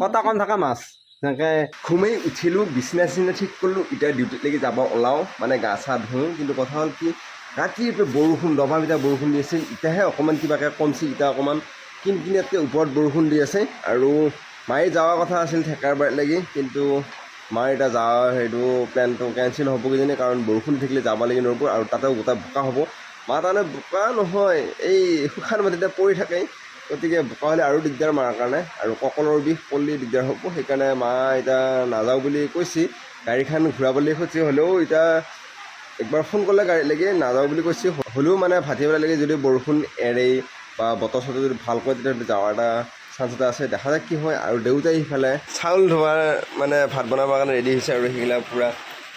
কটা কম থকা মাছ? তেনেকৈ ঘুমেই উঠিলোঁ বিচনা চিচনা ঠিক কৰিলোঁ এতিয়া ডিউটিলৈকে যাব ওলাওঁ। মানে গা চা ধুওঁ কিন্তু কথা হ'ল কি ৰাতিপুৱা বৰষুণ দবা পিটা বৰষুণ দি আছিল এতিয়াহে অকণমান কিবাকৈ কমছি এতিয়া অকণমান কিন কিনিয়াতকৈ ওপৰত বৰষুণ দি আছে। আৰু মায়ে যোৱাৰ কথা আছিল থেকাৰ বাৰীলৈকে কিন্তু মাৰ এতিয়া যোৱা সেইটো প্লেনটো কেঞ্চেল হ'ব কিজানি কাৰণ বৰষুণ থাকিলে যাব লাগি নহ'ব আৰু তাতেও গোটেই বোকা হ'ব। মা তাৰমানে বোকা নহয় এই শুকান মাটিতে পৰি থাকে। গতিকে বোকা হ'লে আৰু দিগদাৰ মাৰ কাৰণে। আৰু কঁকলৰ বিষ পল্লি দিগদাৰ হ'ব, সেইকাৰণে মা এতিয়া নাযাওঁ বুলি কৈছে। গাড়ীখন ঘূৰাবলৈ খুজিছে হ'লেও এতিয়া একবাৰ ফোন কৰিলে গাড়ীলৈকে নাযাওঁ বুলি কৈছে। হ'লেও মানে ভাটিবেলালৈকে যদি বৰষুণ এৰে বা বতৰ চতৰ যদি ভালকৈ তেতিয়া যাৱাৰ এটা চান্স এটা আছে, দেখা যাক কি হয়। আৰু দেউতাই সিফালে চাউল ধোৱাৰ মানে ভাত বনাবৰ কাৰণে ৰেডি হৈছে আৰু সেইবিলাক পূৰা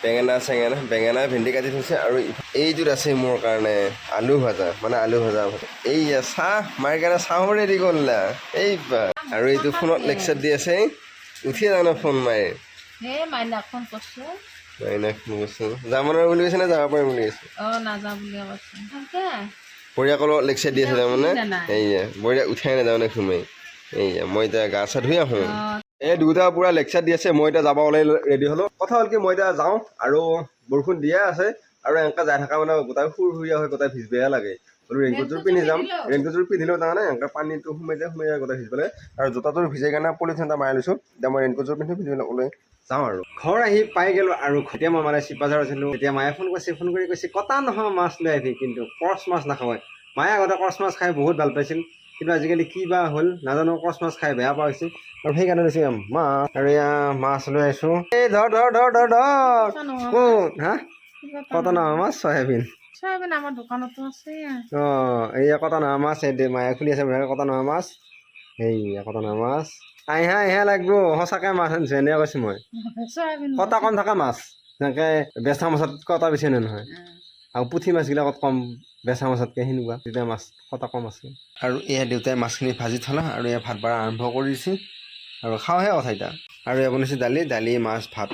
বেঙেনা চেঙেনা বেঙেনা ভেন্দি কাটি থৈছে আৰু এইটোত আছে মোৰ কাৰণে আলু ভাজা মানে আলু ভাজা এইয়া চাহ মাৰ কাৰণে চাহো ৰেডি কৰিলা। এই বা আৰু এইটো ফোনত লেকচাৰ দি আছে। উঠিয়ে জানো ফোন কৰিছে। যাব নোৱাৰো বুলি কৈছে নে যাব পাৰিম বুলি কৈছে? বঢ়িয়াকলৰ লেকচাৰ দি আছে তাৰমানে। এইয়া বঢ়িয়া উঠাই নাযাওঁ নে সোমাই। এইয়া মই এতিয়া গা চা ধুই আহোঁ। এই দুটা পূৰা লেকচাৰ দি আছে মই এতিয়া যাব ওলাই ৰেডি হ'লোঁ। কথা হ'ল কি মই এতিয়া যাওঁ আৰু বৰষুণ দিয়ে আছে আৰু এনেকৈ যাই থকা মানে গোটাই সুৰ সুৰীয়া হৈ গোটাই ভিজবেহে লাগে। বোলো ৰেইনকোটযোৰ পিন্ধি যাম ৰেইনকোটযোৰ পিন্ধিলেও তাৰমানে এনেকৈ পানীটো সোমাই যায় সোমাই যায় গোটাই ভিজবলৈ। আৰু জোতাযোৰ ভিজাই কাৰণে পলিথিন এটা মাৰি লৈছোঁ এতিয়া মই ৰেইনকোটযোৰ পিন্ধি পিন্ধিবলৈ ওলাই যাওঁ আৰু। ঘৰ আহি পাই গ'লোঁ আৰু এতিয়া মই মানে চিপাঝাৰ আছিলোঁ এতিয়া মায়ে ফোন কৰিছে ফোন কৰি কৈছে কটা নহয় মাছ লৈ আহিবি কিন্তু কচ মাছ নাখায় মায়ে আগতে কচ মাছ খাই বহুত ভাল পাইছিল। কিন্তু আজিকালি কি বা হ'ল নাজানো কচ মাছ খাই বেয়া পোৱা আৰু সেইকাৰণে লৈছে মাছ আৰু এয়া মাছ লৈ আহিছোঁ। এই ধৰ ধৰ ধৰ ধৰ ধৰ। কোন হা? কটা নহয়। মাছ চয়াবিন। অঁ এইয়া কটা নহয় মাছ মায়ে খুলি আছে কটা নহয় মাছ। এইয়া কটা নহয় মাছ। আহিহে আহিহে লাগব সঁচাকৈ মাছ আনিছোঁ এনেকৈ কৈছোঁ মই। কটা কম থকা মাছ। যেনেকৈ বেচা মাছত কটা বেছি নহয়। আৰু পুঠি মাছবিলাকত কম বেচা মাছতকৈ সেনেকুৱা তেতিয়া মাছ কটা কম আছে আৰু এয়া দেউতাই মাছখিনি ভাজি থলা আৰু এয়া ভাত বাৰা আৰম্ভ কৰি দিছে আৰু খাওঁহে কথা এতিয়া আৰু এয়া বনাইছে দালি দালি মাছ ভাত।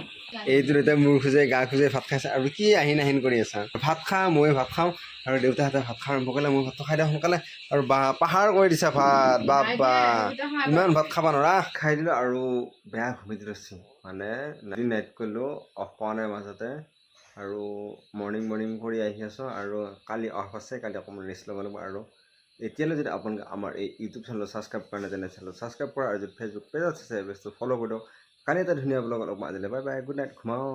এইটো এতিয়া মূৰ খোজে গা খোজে ভাত খাইছে। আৰু কি আহিন আহিন কৰি আছা? ভাত খা মই ভাত খাওঁ। আৰু দেউতাহঁতে ভাত খোৱা আৰম্ভ কৰিলে মই ভাতটো খাই দিওঁ সোনকালে। আৰু বা পাহাৰ কৰি দিছা ভাত বাপ্পা। ইমান ভাত খাব নোৱাৰা। খাই দিলোঁ আৰু বেয়া ঘুমি দিলোঁ মানে নাইট কৰিলোঁ অফ মাজতে। আৰু মৰ্ণিং মৰ্ণিং কৰি আহি আছোঁ আৰু কালি অফ আছে কালি অকণমান ৰেষ্ট ল'ব লাগিব আৰু এতিয়ালৈ যদি আপোনালোকে আমাৰ এই ইউটিউব চেনেলত ছাবস্ক্ৰাইব কৰা নাই, তেনে চেনেলত ছাবস্ক্ৰাইব কৰা আৰু যদি ফেচবুক পেজ আছে পেজটো ফ'ল' কৰি দিয়ক। কালি এটা ধুনীয়া ব্লগ অলপ আজিলৈ বাই বাই গুড নাইট ঘুমাওঁ